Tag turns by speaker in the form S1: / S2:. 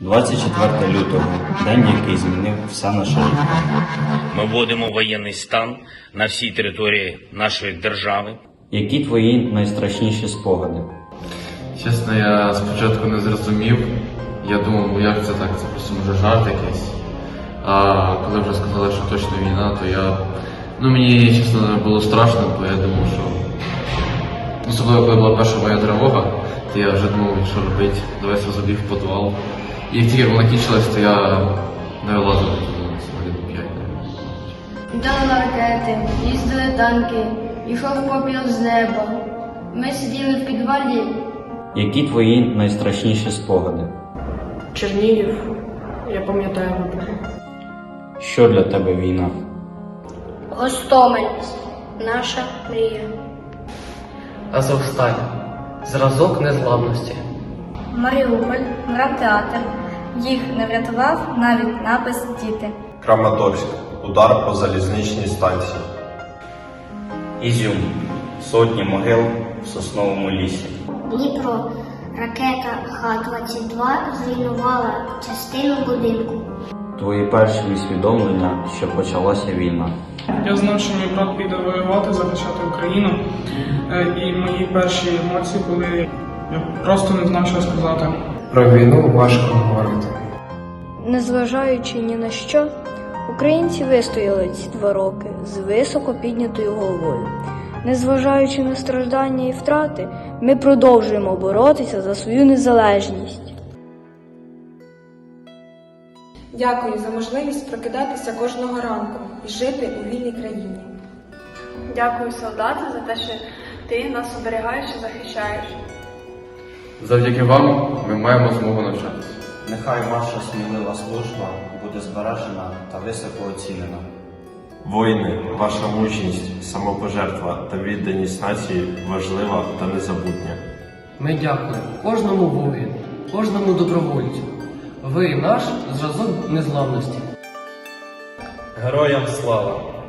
S1: 24 лютого день, який змінив все наше життя.
S2: Ми вводимо воєнний стан на всій території нашої держави.
S1: Які твої найстрашніші спогади?
S3: Чесно, я спочатку не зрозумів. Я думав, ну як це так, це просто може жарт якийсь. А коли вже сказали, що точно війна, то я. Ну мені чесно було страшно, бо я думав, що. Особливо коли була перша моя тривога, то я вже думав, що робити, давай зразу біг в підвал. І як тільки вона кінчилась, то я не вилазив п'ять.
S4: Літали ракети, їздили танки, йшов попіл з неба. Ми сиділи в підвалі,
S1: Які твої найстрашніші спогади?
S5: Чернігів, я пам'ятаю вибухи.
S1: Що для тебе війна?
S4: Гостомель, наша мрія.
S6: Азовсталь. Зразок незламності.
S7: Маріуполь, драмтеатр. Їх не врятував навіть напис Діти.
S8: Краматорськ. Удар по залізничній станції.
S1: Ізюм. Сотні могил в сосновому лісі.
S9: Дніпро. Ракета Х-22 зруйнувала частину будинку.
S1: Твої перші усвідомлення, що почалася війна.
S5: Я знав, що мій брат піде воювати, захищати Україну. Е, І мої перші емоції були. Я просто не знав, що сказати.
S6: Про війну важко говорити.
S7: Незважаючи ні на що, українці вистояли ці два роки з високо піднятою головою. Незважаючи на страждання і втрати, ми продовжуємо боротися за свою незалежність.
S10: Дякую за можливість прокидатися кожного ранку і жити у вільній країні.
S11: Дякую, солдати, за те, що ти нас оберігаєш і захищаєш.
S3: Завдяки вам ми маємо змогу навчатися.
S1: Нехай ваша смілива служба буде збережена та високо оцінена.
S8: Воїни, ваша мужність, самопожертва та відданість нації важлива та незабутня.
S6: Ми дякуємо кожному воїну, кожному добровольцю. Ви наш зразок незламності.
S12: Героям слава!